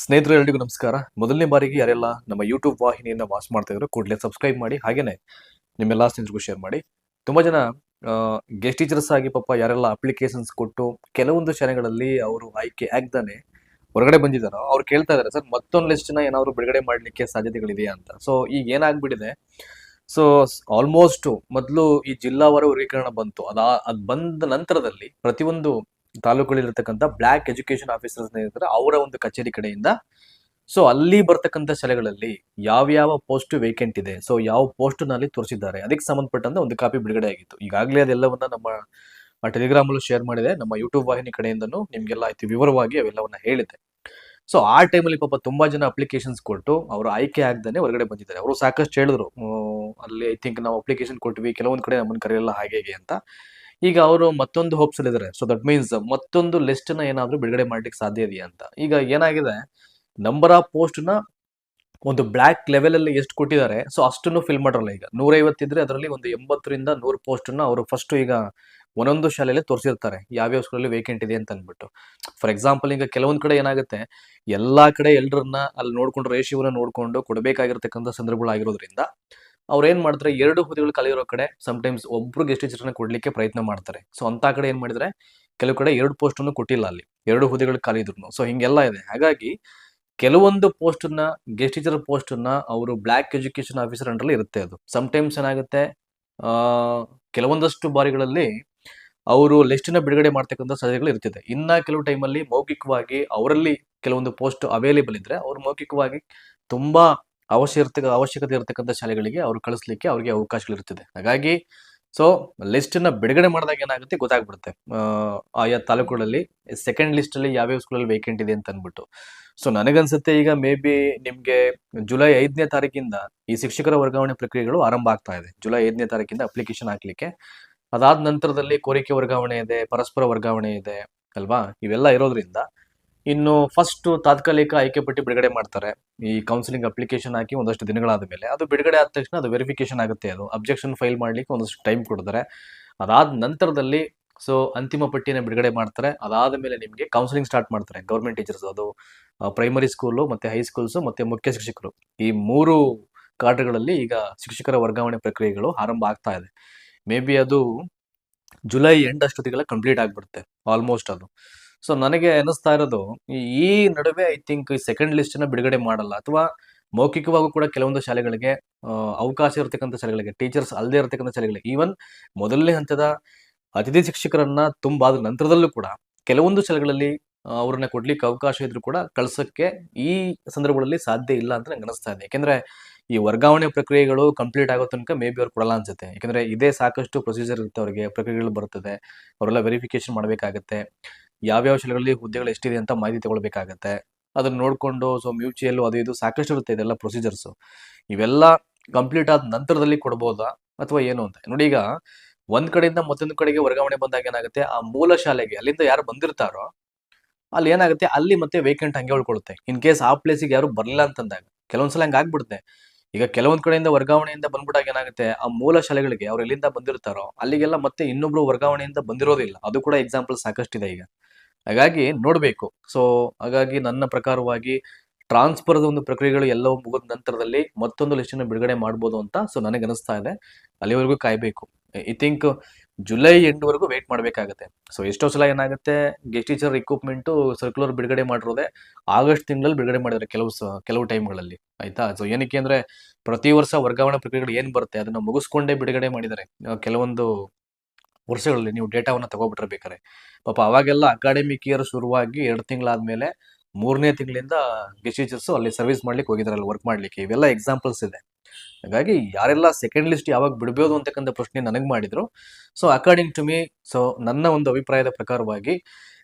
ಸ್ನೇಹಿತರೆ ಎಲ್ರಿಗೂ ನಮಸ್ಕಾರ. ಮೊದಲನೇ ಬಾರಿಗೆ ಯಾರೆಲ್ಲ ನಮ್ಮ ಯೂಟ್ಯೂಬ್ ವಾಹಿನಿಯನ್ನ ವಾಚ್ ಮಾಡ್ತಾ ಇದ್ರು ಕೂಡಲೇ ಸಬ್ಸ್ಕ್ರೈಬ್ ಮಾಡಿ, ಹಾಗೇನೆ ನಿಮ್ಮೆಲ್ಲ ಸ್ನೇಹಿತರಿಗೂ ಶೇರ್ ಮಾಡಿ. ತುಂಬಾ ಜನ ಗೆಸ್ಟ್ ಟೀಚರ್ಸ್ ಆಗಿ ಪಾಪ ಯಾರೆಲ್ಲ ಅಪ್ಲಿಕೇಶನ್ಸ್ ಕೊಟ್ಟು ಕೆಲವೊಂದು ಶಾಲೆಗಳಲ್ಲಿ ಅವರು ಆಯ್ಕೆ ಆಗ್ದಾನೆ ಹೊರಗಡೆ ಬಂದಿದ್ದಾರೋ, ಅವ್ರು ಕೇಳ್ತಾ ಇದ್ದಾರೆ ಸರ್, ಮತ್ತೊಂದು ಲಿಸ್ಟ್ನ ಏನಾದ್ರು ಬಿಡುಗಡೆ ಮಾಡ್ಲಿಕ್ಕೆ ಸಾಧ್ಯತೆಗಳಿದೆಯಾ? ಅಂತ. ಸೊ ಈಗ ಏನಾಗ್ಬಿಟ್ಟಿದೆ ಸೊ ಆಲ್ಮೋಸ್ಟ್ ಮೊದಲು ಈ ಜಿಲ್ಲಾವಾರು ವರ್ಗೀಕರಣ ಬಂತು. ಅದ, ಅದ್ ಬಂದ ನಂತರದಲ್ಲಿ ಪ್ರತಿಯೊಂದು ತಾಲೂಕುಗಳಿರ್ತಕ್ಕಂಥ ಬ್ಲಾಕ್ ಎಜುಕೇಶನ್ ಆಫೀಸರ್ಸ್ ಏನಿರ್ತಾರೆ ಅವರ ಒಂದು ಕಚೇರಿ ಕಡೆಯಿಂದ. ಸೊ ಅಲ್ಲಿ ಬರ್ತಕ್ಕಂಥ ಶಾಲೆಗಳಲ್ಲಿ ಯಾವ್ಯಾವ ಪೋಸ್ಟ್ ವೇಕೆಂಟ್ ಇದೆ ಸೊ ಯಾವ ಪೋಸ್ಟ್ನಲ್ಲಿ ತೋರಿಸಿದ್ದಾರೆ, ಅದಕ್ಕೆ ಸಂಬಂಧಪಟ್ಟಂತೆ ಒಂದು ಕಾಪಿ ಬಿಡುಗಡೆ ಆಗಿತ್ತು. ಈಗಾಗಲೇ ಅದೆಲ್ಲವನ್ನ ನಮ್ಮ ಟೆಲಿಗ್ರಾಮಲ್ಲೂ ಶೇರ್ ಮಾಡಿದೆ. ನಮ್ಮ ಯೂಟ್ಯೂಬ್ ವಾಹಿನಿ ಕಡೆಯಿಂದನು ನಿಮ್ಗೆಲ್ಲ ಆಯ್ತು ವಿವರವಾಗಿ ಅವೆಲ್ಲವನ್ನ ಹೇಳಿದೆ. ಸೊ ಆ ಟೈಮಲ್ಲಿ ಪಾಪ ತುಂಬಾ ಜನ ಅಪ್ಲಿಕೇಶನ್ಸ್ ಕೊಟ್ಟು ಅವರು ಆಯ್ಕೆ ಆಗದೇ ಹೊರಗಡೆ ಬಂದಿದ್ದಾರೆ. ಅವರು ಸಾಕಷ್ಟು ಹೇಳಿದ್ರು ಅಲ್ಲಿ ಐ ಥಿಂಕ್ ನಾವು ಅಪ್ಲಿಕೇಶನ್ ಕೊಟ್ವಿ, ಕೆಲವೊಂದು ಕಡೆ ನಮ್ಮನ್ನು ಕರೆಯಲ್ಲ ಹೀಗೆ ಅಂತ. ಈಗ ಅವರು ಮತ್ತೊಂದು ಹೋಪ್ಸ್ ಇದ್ದಾರೆ ಸೊ ದಟ್ ಮೀನ್ಸ್ ಮತ್ತೊಂದು ಲಿಸ್ಟ್ನ ಏನಾದ್ರೂ ಬಿಡುಗಡೆ ಮಾಡ್ಲಿಕ್ಕೆ ಸಾಧ್ಯ ಇದೆಯಾ ಅಂತ. ಈಗ ಏನಾಗಿದೆ ನಂಬರ್ ಆಫ್ ಪೋಸ್ಟ್ನ ಒಂದು ಬ್ಲಾಕ್ ಲೆವೆಲ್ ಅಲ್ಲಿ ಎಷ್ಟು ಕೊಟ್ಟಿದ್ದಾರೆ ಸೊ ಅಷ್ಟನ್ನು ಫಿಲ್ ಮಾಡಿರಲ್ಲ ಈಗ. ನೂರೈವತ್ತಿದ್ರೆ ಅದರಲ್ಲಿ ಒಂದು ಎಂಬತ್ತರಿಂದ ನೂರು ಪೋಸ್ಟ್ನ ಅವರು ಫಸ್ಟ್ ಈಗ ಒಂದೊಂದು ಶಾಲೆಯಲ್ಲಿ ತೋರಿಸಿರ್ತಾರೆ. ಯಾವ್ಯಾವ ಸ್ಕೂಲಲ್ಲಿ ವೇಕೆಂಟ್ ಇದೆ ಅಂತ ಅಂದ್ಬಿಟ್ಟು. ಫಾರ್ ಎಕ್ಸಾಂಪಲ್ ಈಗ ಕೆಲವೊಂದ್ ಕಡೆ ಏನಾಗುತ್ತೆ, ಎಲ್ಲಾ ಕಡೆ ಎಲ್ಲರನ್ನ ಅಲ್ಲಿ ನೋಡ್ಕೊಂಡು ರೇಷಿಯೋನ ನೋಡ್ಕೊಂಡು ಕೊಡಬೇಕಾಗಿರ್ತಕ್ಕಂಥ ಸಂದರ್ಭಗಳಾಗಿರೋದ್ರಿಂದ ಅವ್ರು ಏನ್ ಮಾಡ್ತಾರೆ, ಎರಡು ಹುದ್ದೆಗಳು ಖಾಲಿ ಕಡೆ ಟೈಮ್ಸ್ ಒಬ್ರು ಗೆಸ್ಟ್ ಟೀಚರ್ನ ಕೊಡ್ಲಿಕ್ಕೆ ಪ್ರಯತ್ನ ಮಾಡ್ತಾರೆ. ಸೊ ಅಂತ ಕಡೆ ಏನ್ ಮಾಡಿದ್ರೆ, ಕೆಲವು ಕಡೆ ಎರಡು ಪೋಸ್ಟ್ ಅನ್ನು ಕೊಟ್ಟಿಲ್ಲ ಅಲ್ಲಿ. ಎರಡು ಹುದ್ದೆಗಳು ಖಾಲಿ ಇದ್ರು ಸೊ ಹಿಂಗೆಲ್ಲ ಇದೆ. ಹಾಗಾಗಿ, ಕೆಲವೊಂದು ಪೋಸ್ಟ್ನ ಗೆಸ್ಟ್ ಟೀಚರ್ ಪೋಸ್ಟ್ನ ಅವರು ಬ್ಲಾಕ್ ಎಜುಕೇಶನ್ ಆಫೀಸರ್ ಅಂಡರ್ ಇರುತ್ತೆ ಅದು. ಟೈಮ್ಸ್ ಏನಾಗುತ್ತೆ, ಆ, ಕೆಲವೊಂದಷ್ಟು ಬಾರಿಗಳಲ್ಲಿ ಅವರು ಲಿಸ್ಟಿನ ಬಿಡುಗಡೆ ಮಾಡ್ತಕ್ಕಂಥ ಸಾಧ್ಯತೆಗಳು ಇರ್ತಿದೆ ಇನ್ನ ಕೆಲವು ಟೈಮಲ್ಲಿ ಮೌಖಿಕವಾಗಿ ಅವರಲ್ಲಿ ಕೆಲವೊಂದು ಪೋಸ್ಟ್ ಅವೈಲೇಬಲ್ ಇದ್ರೆ, ಅವ್ರು ಮೌಖಿಕವಾಗಿ ತುಂಬಾ ಅವಶ್ಯಕ ಅವಶ್ಯಕತೆ ಇರತಕ್ಕಂಥ ಶಾಲೆಗಳಿಗೆ ಅವ್ರು ಕಳಿಸ್ಲಿಕ್ಕೆ ಅವ್ರಿಗೆ ಅವಕಾಶಗಳಿರ್ತದೆ ಹಾಗಾಗಿ ಸೊ ಲಿಸ್ಟ್ನ ಬಿಡುಗಡೆ ಮಾಡಿದಾಗ ಏನಾಗುತ್ತೆ ಗೊತ್ತಾಗ್ಬಿಡುತ್ತೆ. ಆಯಾ ತಾಲೂಕುಗಳಲ್ಲಿ ಸೆಕೆಂಡ್ ಲಿಸ್ಟಲ್ಲಿ ಯಾವ್ಯಾವ ಸ್ಕೂಲಲ್ಲಿ ವೇಕೆಂಟ್ ಇದೆ ಅಂತ ಅಂದ್ಬಿಟ್ಟು. ಸೊ ನನಗನ್ಸುತ್ತೆ ಈಗ ಮೇ ಬಿ ನಿಮ್ಗೆ ಜುಲೈ ಐದನೇ ತಾರೀಕಿಂದ ಈ ಶಿಕ್ಷಕರ ವರ್ಗಾವಣೆ ಪ್ರಕ್ರಿಯೆಗಳು ಆರಂಭ ಆಗ್ತಾ ಇದೆ. ಜುಲೈ ಐದನೇ ತಾರೀಕಿಂದ ಅಪ್ಲಿಕೇಶನ್ ಹಾಕ್ಲಿಕ್ಕೆ. ಅದಾದ ನಂತರದಲ್ಲಿ ಕೋರಿಕೆ ವರ್ಗಾವಣೆ ಇದೆ, ಪರಸ್ಪರ ವರ್ಗಾವಣೆ ಇದೆ, ಅಲ್ವಾ? ಇವೆಲ್ಲ ಇರೋದ್ರಿಂದ ಇನ್ನು ಫಸ್ಟ್ ತಾತ್ಕಾಲಿಕ ಆಯ್ಕೆ ಪಟ್ಟಿ ಬಿಡುಗಡೆ ಮಾಡ್ತಾರೆ. ಈ ಕೌನ್ಸಿಲಿಂಗ್ ಅಪ್ಲಿಕೇಶನ್ ಹಾಕಿ ಒಂದಷ್ಟು ದಿನಗಳಾದ ಮೇಲೆ. ಅದು ಬಿಡುಗಡೆ ಆದ ತಕ್ಷಣ ಅದು ವೆರಿಫಿಕೇಶನ್ ಆಗುತ್ತೆ ಅದು. ಅಬ್ಜೆಕ್ಷನ್ ಫೈಲ್ ಮಾಡ್ಲಿಕ್ಕೆ ಒಂದಷ್ಟು ಟೈಮ್ ಕೊಡ್ತಾರೆ. ಅದಾದ ನಂತರದಲ್ಲಿ ಸೊ ಅಂತಿಮ ಪಟ್ಟಿನ ಬಿಡುಗಡೆ ಮಾಡ್ತಾರೆ. ಅದಾದ ಮೇಲೆ ನಿಮಗೆ ಕೌನ್ಸಿಲಿಂಗ್ ಸ್ಟಾರ್ಟ್ ಮಾಡ್ತಾರೆ. ಗೌರ್ಮೆಂಟ್ ಟೀಚರ್ಸ್ ಅದು ಪ್ರೈಮರಿ ಸ್ಕೂಲು ಮತ್ತೆ ಹೈಸ್ಕೂಲ್ಸ್ ಮತ್ತೆ ಮುಖ್ಯ ಶಿಕ್ಷಕರು. ಈ ಮೂರು ಕಾರ್ಡ್ಗಳಲ್ಲಿ ಈಗ ಶಿಕ್ಷಕರ ವರ್ಗಾವಣೆ ಪ್ರಕ್ರಿಯೆಗಳು ಆರಂಭ ಆಗ್ತಾ ಇದೆ. ಮೇ ಅದು ಜುಲೈ ಎಂಡ್ ಅಷ್ಟೊತ್ತಿಗೆಲ್ಲ ಕಂಪ್ಲೀಟ್ ಆಗಿಬಿಡುತ್ತೆ. ಆಲ್ಮೋಸ್ಟ್ ಅದು. ಸೊ ನನಗೆ ಅನಿಸ್ತಾ ಇರೋದು, ಈ- ನಡುವೆ ಐ ಥಿಂಕ್ ಸೆಕೆಂಡ್ ಲಿಸ್ಟ್ನ ಬಿಡುಗಡೆ ಮಾಡಲ್ಲ. ಅಥವಾ ಮೌಖಿಕವಾಗೂ ಕೂಡ ಕೆಲವೊಂದು ಶಾಲೆಗಳಿಗೆ ಅವಕಾಶ ಇರತಕ್ಕಂಥ ಶಾಲೆಗಳಿಗೆ ಟೀಚರ್ಸ್ ಅಲ್ಲದೆ ಇರತಕ್ಕಂಥ ಶಾಲೆಗಳಿಗೆ ಈವನ್ ಮೊದಲನೇ ಹಂತದ ಅತಿಥಿ ಶಿಕ್ಷಕರನ್ನ ತುಂಬಾದ ನಂತರದಲ್ಲೂ ಕೂಡ ಕೆಲವೊಂದು ಶಾಲೆಗಳಲ್ಲಿ ಅವ್ರನ್ನ ಕೊಡ್ಲಿಕ್ಕೆ ಅವಕಾಶ ಇದ್ರೂ ಕೂಡ ಕಳ್ಸಕ್ಕೆ ಈ ಸಂದರ್ಭಗಳಲ್ಲಿ ಸಾಧ್ಯ ಇಲ್ಲ ಅಂತ ನಂಗೆ ಅನಿಸ್ತಾ ಇದೆ. ಯಾಕೆಂದ್ರೆ ಈ ವರ್ಗಾವಣೆ ಪ್ರಕ್ರಿಯೆಗಳು ಕಂಪ್ಲೀಟ್ ಆಗೋ ತನಕ ಮೇ ಬಿ ಅವ್ರು ಕೊಡಲ್ಲ ಅನ್ಸುತ್ತೆ. ಯಾಕಂದ್ರೆ ಇದೇ ಸಾಕಷ್ಟು ಪ್ರೊಸೀಜರ್ ಇರುತ್ತೆ ಅವರಿಗೆ, ಪ್ರಕ್ರಿಯೆಗಳು ಬರ್ತದೆ, ಅವರೆಲ್ಲ ವೆರಿಫಿಕೇಶನ್ ಮಾಡಬೇಕಾಗತ್ತೆ. ಯಾವ್ಯಾವ ಶಾಲೆಗಳಲ್ಲಿ ಹುದ್ದೆಗಳು ಎಷ್ಟಿದೆ ಅಂತ ಮಾಹಿತಿ ತಗೊಳ್ಬೇಕಾಗತ್ತೆ. ಅದನ್ನ ನೋಡ್ಕೊಂಡು ಸೊ ಮ್ಯೂಚುಯಲ್ ಅದು ಇದು ಸಾಕಷ್ಟು ಇರುತ್ತೆ ಇದೆಲ್ಲ ಪ್ರೊಸೀಜರ್ಸ್ ಇವೆಲ್ಲ ಕಂಪ್ಲೀಟ್ ಆದ ನಂತರದಲ್ಲಿ ಕೊಡ್ಬೋದಾ ಅಥವಾ ಏನು ಅಂತ? ನೋಡಿ ಈಗ, ಒಂದ್ ಕಡೆಯಿಂದ ಮತ್ತೊಂದು ಕಡೆಗೆ ವರ್ಗಾವಣೆ ಬಂದಾಗ ಏನಾಗುತ್ತೆ? ಆ ಮೂಲ ಶಾಲೆಗೆ ಅಲ್ಲಿಂದ ಯಾರು ಬಂದಿರ್ತಾರೋ, ಅಲ್ಲಿ ಏನಾಗುತ್ತೆ? ಅಲ್ಲಿ ಮತ್ತೆ ವೇಕೆಂಟ್ ಹಂಗೆ ಉಳ್ಕೊಳುತ್ತೆ. ಇನ್ ಕೇಸ್ ಆ ಪ್ಲೇಸಿಗೆ ಯಾರು ಬರಲಿಲ್ಲ ಅಂತಂದಾಗ. ಕೆಲವೊಂದ್ಸಲ ಹಂಗೆ ಆಗ್ಬಿಡುತ್ತೆ. ಈಗ ಕೆಲವೊಂದ್ ಕಡೆಯಿಂದ ವರ್ಗಾವಣೆಯಿಂದ ಬಂದ್ಬಿಟ್ಟಾಗ ಏನಾಗುತ್ತೆ? ಆ ಮೂಲ ಶಾಲೆಗಳಿಗೆ ಅವ್ರು ಎಲ್ಲಿಂದ ಬಂದಿರ್ತಾರೋ, ಅಲ್ಲಿಗೆಲ್ಲ ಮತ್ತೆ ಇನ್ನೊಬ್ರು ವರ್ಗಾವಣೆಯಿಂದ ಬಂದಿರೋದಿಲ್ಲ. ಅದು ಕೂಡ ಎಕ್ಸಾಂಪಲ್ ಸಾಕಷ್ಟಿದೆ ಈಗ. ಹಾಗಾಗಿ ನೋಡಬೇಕು. ಸೊ ಹಾಗಾಗಿ ನನ್ನ ಪ್ರಕಾರವಾಗಿ ಟ್ರಾನ್ಸ್ಫರ್ದ ಒಂದು ಪ್ರಕ್ರಿಯೆಗಳು ಎಲ್ಲವೂ ಮುಗಿದ ನಂತರದಲ್ಲಿ ಮತ್ತೊಂದು ಲಿಸ್ಟನ್ನು ಬಿಡುಗಡೆ ಮಾಡ್ಬೋದು ಅಂತ ಸೊ ನನಗೆ ಅನಿಸ್ತಾ ಇದೆ. ಅಲ್ಲಿವರೆಗೂ ಕಾಯಬೇಕು. ಐ ಥಿಂಕ್ ಜುಲೈ ಎಂಡ್ವರೆಗೂ ವೇಟ್ ಮಾಡಬೇಕಾಗತ್ತೆ. ಸೊ ಎಷ್ಟೋ ಸಲ ಏನಾಗುತ್ತೆ ಗೆಸ್ಟ್ ಟೀಚರ್ ಇಕ್ವಿಪ್ಮೆಂಟು ಸರ್ಕ್ಯುಲರ್ ಬಿಡುಗಡೆ ಮಾಡಿರೋದೆ ಆಗಸ್ಟ್ ತಿಂಗಳಲ್ಲಿ ಬಿಡುಗಡೆ ಮಾಡಿದರೆ ಕೆಲವು ಕೆಲವು ಟೈಮ್ಗಳಲ್ಲಿ ಆಯ್ತಾ? ಸೊ ಏನಕ್ಕೆ ಅಂದ್ರೆ ಪ್ರತಿ ವರ್ಷ ವರ್ಗಾವಣೆ ಪ್ರಕ್ರಿಯೆಗಳು ಏನು ಬರುತ್ತೆ, ಅದನ್ನ ಮುಗಿಸ್ಕೊಂಡೇ ಬಿಡುಗಡೆ ಮಾಡಿದ್ದಾರೆ. ಕೆಲವೊಂದು ವರ್ಷಗಳಲ್ಲಿ ನೀವು ಡೇಟಾವನ್ನ ತಗೋಬಿಟ್ರೆ ಬೇಕಾರೆ ಪಾಪ ಅವಾಗೆಲ್ಲ ಅಕಾಡೆಮಿಕ್ ಇಯರ್ ಶುರುವಾಗಿ ಎರಡು ತಿಂಗಳಾದ್ಮೇಲೆ ಮೂರನೇ ತಿಂಗಳಿಂದ ಗೆಸ್ಟ್ ಅಲ್ಲಿ ಸರ್ವಿಸ್ ಮಾಡ್ಲಿಕ್ಕೆ ಅಲ್ಲಿ ವರ್ಕ್ ಮಾಡ್ಲಿಕ್ಕೆ. ಇವೆಲ್ಲ ಎಕ್ಸಾಂಪಲ್ಸ್ ಇದೆ. ಹಾಗಾಗಿ ಯಾರೆಲ್ಲ ಸೆಕೆಂಡ್ ಲಿಸ್ಟ್ ಯಾವಾಗ ಬಿಡಬಹುದು ಅಂತಕ್ಕಂಥ ಪ್ರಶ್ನೆ ನನಗೆ ಮಾಡಿದ್ರು. So according to me so ನನ್ನ ಒಂದು ಅಭಿಪ್ರಾಯದ ಪ್ರಕಾರವಾಗಿ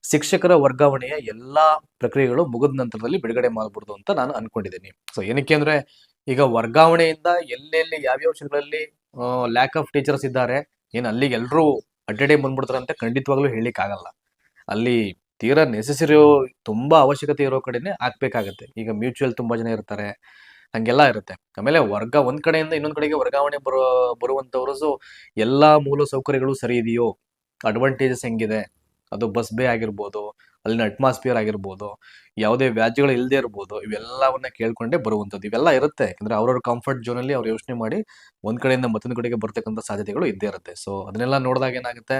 ಶಿಕ್ಷಕರ ವರ್ಗಾವಣೆಯ ಎಲ್ಲಾ ಪ್ರಕ್ರಿಯೆಗಳು ಮುಗಿದ ನಂತರದಲ್ಲಿ ಬಿಡುಗಡೆ ಮಾಡಬಹುದು ಅಂತ ನಾನು ಅನ್ಕೊಂಡಿದ್ದೀನಿ. ಸೊ ಏನಕ್ಕೆ ಅಂದ್ರೆ ಈಗ ವರ್ಗಾವಣೆಯಿಂದ ಎಲ್ಲೆಲ್ಲಿ, ಯಾವ್ಯಾವ ವಿಷಯಗಳಲ್ಲಿ ಲ್ಯಾಕ್ ಆಫ್ ಟೀಚರ್ಸ್ ಇದ್ದಾರೆ, ಏನು ಅಲ್ಲಿಗೆ ಎಲ್ಲರೂ ಅಡ್ಡಡೆ ಬಂದ್ಬಿಡ್ತಾರೆ ಅಂತ ಖಂಡಿತವಾಗ್ಲೂ ಹೇಳಿಕ್ ಆಗಲ್ಲ ಅಲ್ಲಿ ತೀರಾ ನೆಸೆಸರಿ ತುಂಬಾ ಅವಶ್ಯಕತೆ ಇರೋ ಕಡೆನೆ ಹಾಕ್ಬೇಕಾಗತ್ತೆ. ಈಗ ಮ್ಯೂಚುವಲ್ ತುಂಬಾ ಜನ ಇರ್ತಾರೆ, ಹಂಗೆಲ್ಲ ಇರುತ್ತೆ. ಆಮೇಲೆ ವರ್ಗ ಒಂದ್ ಕಡೆಯಿಂದ ಇನ್ನೊಂದ್ ಕಡೆಗೆ ವರ್ಗಾವಣೆ ಬರೋ, ಬರುವಂತವ್ರು ಎಲ್ಲಾ ಮೂಲ ಸೌಕರ್ಯಗಳು ಸರಿ ಇದೆಯೋ ಅಡ್ವಾಂಟೇಜಸ್ ಹೆಂಗಿದೆ, ಅದು ಬಸ್ ಬೇ ಆಗಿರ್ಬೋದು ಅಲ್ಲಿನ ಅಟ್ಮಾಸ್ಫಿಯರ್ ಆಗಿರ್ಬೋದು, ಯಾವುದೇ ವ್ಯಾಜ್ಯಗಳು ಇಲ್ಲದೆ ಇರ್ಬೋದು, ಇವೆಲ್ಲವನ್ನ ಕೇಳ್ಕೊಂಡೇ ಬರುವಂಥದ್ದು. ಇವೆಲ್ಲ ಇರುತ್ತೆ. ಯಾಕಂದ್ರೆ ಅವ್ರವ್ರ ಕಂಫರ್ಟ್ ಝೋನಲ್ಲಿ ಅವ್ರು ಯೋಚನೆ ಮಾಡಿ ಒಂದ್ ಕಡೆಯಿಂದ ಮತ್ತೊಂದು ಕಡೆಗೆ ಬರ್ತಕ್ಕಂಥ ಸಾಧ್ಯತೆಗಳು ಇದ್ದೇ ಇರುತ್ತೆ. ಸೊ ಅದನ್ನೆಲ್ಲ ನೋಡಿದಾಗ ಏನಾಗುತ್ತೆ?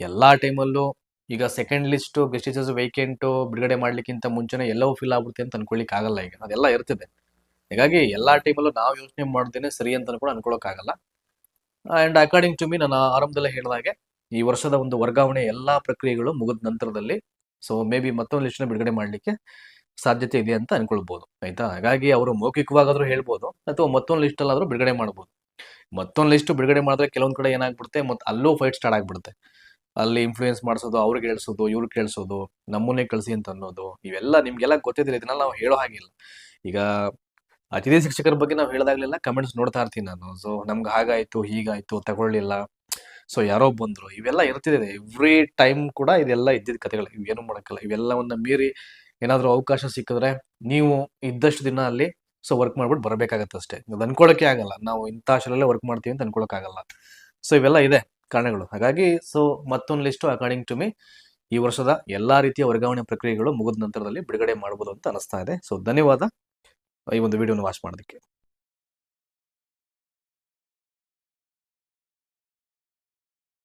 ಎಲ್ಲಾ ಟೈಮಲ್ಲೂ ಈಗ ಸೆಕೆಂಡ್ ಲಿಸ್ಟ್ ಗೆಸ್ಟಿಸಸ್ ವೇಕೆಂಟು ಬಿಡುಗಡೆ ಮಾಡ್ಲಿಕ್ಕಿಂತ ಮುಂಚೆನೇ ಎಲ್ಲವೂ ಫಿಲ್ ಆಗ್ಬಿಡುತ್ತೆ ಅಂತ ಅನ್ಕೊಳ್ಳಿಕ್ ಆಗಲ್ಲ ಈಗ. ಅದೆಲ್ಲ ಇರ್ತದೆ. ಹೀಗಾಗಿ ಎಲ್ಲಾ ಟೈಮಲ್ಲೂ ನಾವು ಯೋಚನೆ ಮಾಡ್ದೇನೆ ಸರಿ ಅಂತ ಕೂಡ ಅನ್ಕೊಳ್ಳೋಕ್ಕಾಗಲ್ಲ ಅಂಡ್ ಅಕಾರ್ಡಿಂಗ್ ಟು ಮೀ ನಾನು ಆರಂಭದಲ್ಲೇ ಹೇಳಿದಾಗೆ ಈ ವರ್ಷದ ಒಂದು ವರ್ಗಾವಣೆ ಎಲ್ಲಾ ಪ್ರಕ್ರಿಯೆಗಳು ಮುಗಿದ ನಂತರದಲ್ಲಿ ಸೊ ಮೇ ಬಿ ಮತ್ತೊಂದು ಲಿಸ್ಟ್ ಬಿಡುಗಡೆ ಮಾಡ್ಲಿಕ್ಕೆ ಸಾಧ್ಯತೆ ಇದೆ ಅಂತ ಅನ್ಕೊಳ್ಬಹುದು ಆಯ್ತಾ? ಹಾಗಾಗಿ ಅವರು ಮೌಖಿಕವಾಗಾದ್ರೂ ಹೇಳ್ಬೋದು ಅಥವಾ ಮತ್ತೊಂದು ಲಿಸ್ಟ್ ಅಲ್ಲಾದ್ರೂ ಬಿಡುಗಡೆ ಮಾಡ್ಬೋದು. ಮತ್ತೊಂದು ಲಿಸ್ಟ್ ಬಿಡುಗಡೆ ಮಾಡಿದ್ರೆ ಕೆಲವೊಂದು ಕಡೆ ಏನಾಗ್ಬಿಡುತ್ತೆ? ಮತ್ತೆ ಅಲ್ಲೂ ಫೈಟ್ ಸ್ಟಾರ್ಟ್ ಆಗ್ಬಿಡುತ್ತೆ. ಅಲ್ಲಿ ಇನ್ಫ್ಲೂಯೆನ್ಸ್ ಮಾಡಿಸೋದು, ಅವ್ರಿಗೆ ಹೇಳ್ಸೋದು, ಇವ್ರಿಗೆ ಕೇಳಿಸೋದು, ನಮ್ಮನ್ನೇ ಕಳಿಸಿ ಅಂತ ಅನ್ನೋದು, ಇವೆಲ್ಲ ನಿಮ್ಗೆಲ್ಲ ಗೊತ್ತಿದ್ರೆ ಇದನ್ನೆಲ್ಲ ನಾವು ಹೇಳೋ ಹಾಗಿಲ್ಲ. ಈಗ ಅತಿಥಿ ಶಿಕ್ಷಕರ ಬಗ್ಗೆ ನಾವು ಹೇಳಿದಾಗಲೆಲ್ಲ ಕಮೆಂಟ್ಸ್ ನೋಡ್ತಾ ಇರ್ತೀನಿ ನಾನು. ಸೊ ನಮ್ಗೆ ಹಾಗಾಯಿತು, ಹೀಗಾಯಿತು, ತಗೊಳ್ಳಿಲ್ಲ. ಸೊ ಯಾರೋ ಬಂದ್ರು, ಇವೆಲ್ಲ ಇರ್ತಿದೆ ಎವ್ರಿ ಟೈಮ್ ಕೂಡ ಇದೆಲ್ಲ ಇದ್ದಿದ್ದ ಕಥೆಗಳು. ಇವೇನು ಮಾಡೋಕ್ಕಲ್ಲ. ಇವೆಲ್ಲವನ್ನು ಮೀರಿ ಏನಾದ್ರೂ ಅವಕಾಶ ಸಿಕ್ಕಿದ್ರೆ ನೀವು ಇದ್ದಷ್ಟು ದಿನ ಅಲ್ಲಿ ಸೊ ವರ್ಕ್ ಮಾಡ್ಬಿಟ್ಟು ಬರಬೇಕಾಗತ್ತೆ ಅಷ್ಟೇ. ಅದು ಅನ್ಕೊಳ್ಳೋಕೆ ಆಗಲ್ಲ. ನಾವು ಇಂಥ ಶಾಲೆಲ್ಲೇ ವರ್ಕ್ ಮಾಡ್ತೀವಿ ಅಂತ ಅನ್ಕೊಳಕ್ ಆಗಲ್ಲ. ಸೊ ಇವೆಲ್ಲ ಇದೆ ಕಾರಣಗಳು. ಹಾಗಾಗಿ ಸೊ ಮತ್ತೊಂದು ಲಿಸ್ಟು ಅಕಾರ್ಡಿಂಗ್ ಟು ಮಿ ಈ ವರ್ಷದ ಎಲ್ಲಾ ರೀತಿಯ ವರ್ಗಾವಣೆ ಪ್ರಕ್ರಿಯೆಗಳು ಮುಗಿದ ನಂತರದಲ್ಲಿ ಬಿಡುಗಡೆ ಮಾಡಬಹುದು ಅಂತ ಅನಿಸ್ತಾ ಇದೆ. ಸೊ ಧನ್ಯವಾದ. ಈ ಒಂದು ವಿಡಿಯೋನ ವಾಚ್ ಮಾಡೋದಕ್ಕೆ.